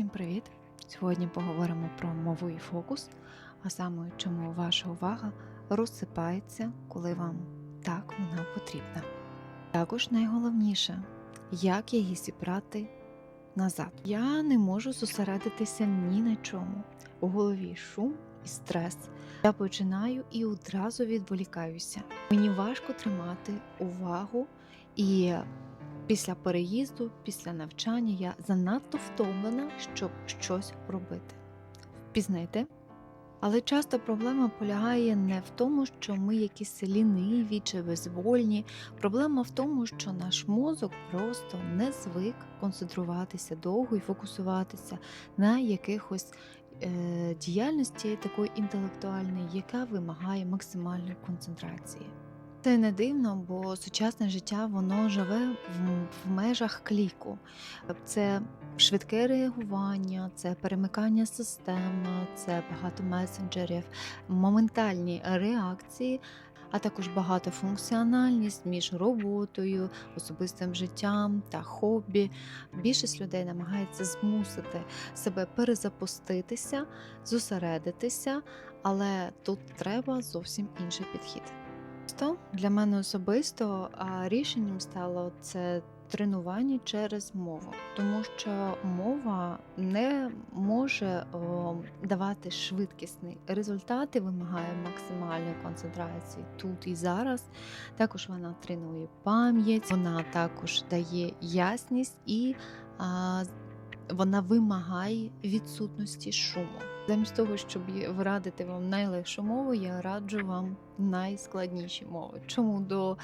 Всім привіт! Сьогодні поговоримо про мову і фокус, а саме чому ваша увага розсипається, коли вам так вона потрібна. Також найголовніше, як її зібрати назад. Я не можу зосередитися ні на чому. У голові шум і стрес. Я починаю і одразу відволікаюся. Мені важко тримати увагу і Після переїзду, після навчання я занадто втомлена, щоб щось робити. Впізнайте. Але часто проблема полягає не в тому, що ми якісь ліниві чи безвольні. Проблема в тому, що наш мозок просто не звик концентруватися довго і фокусуватися на якихось е, діяльності такої інтелектуальної, яка вимагає максимальної концентрації. Це не дивно, бо сучасне життя воно живе в, межах кліку. Це швидке реагування, це перемикання систем, це багато месенджерів, моментальні реакції, а також багатофункціональність між роботою, особистим життям та хобі. Більшість людей намагається змусити себе перезапуститися, зосередитися, але тут треба зовсім інший підхід. Особисто, Для мене особисто рішенням стало це тренування через мову, тому що мова не може о, давати швидкісний результат і вимагає максимальної концентрації тут і зараз. Також вона тренує пам'ять, вона також дає ясність і вона вимагає відсутності шуму. Замість того, щоб є- радити вам найлегшу мову, я раджу вам найскладніші мови. Чому до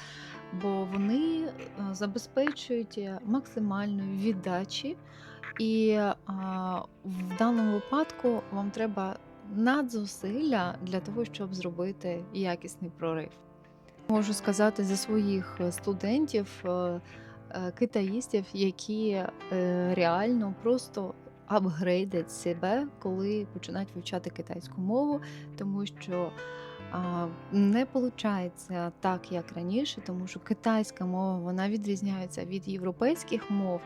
бо вони е, забезпечують максимальної віддачі, і а, в даному випадку вам треба надзусилля для того, щоб зробити якісний прорив. Можу сказати за своїх е, студентів, е, китаїстів, які е, реально просто апгрейдять себе, коли починають вивчати китайську мову, тому що не виходить так, як раніше, тому що китайська мова вона відрізняється від європейських мов,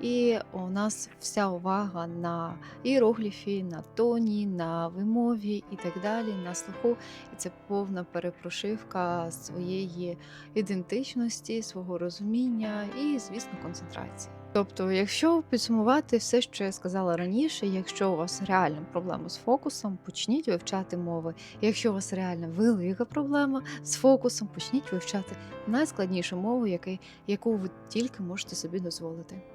і у нас вся увага на іерогліфі, на тоні, на вимові і так далі, на слуху. І це повна перепрошивка своєї ідентичності, свого розуміння і, звісно, концентрації. Тобто, якщо підсумувати все, що я сказала раніше, якщо у вас реальна проблема з фокусом, почніть вивчати мови. Якщо у вас реально велика проблема з фокусом, почніть вивчати найскладнішу мову, яку ви тільки можете собі дозволити.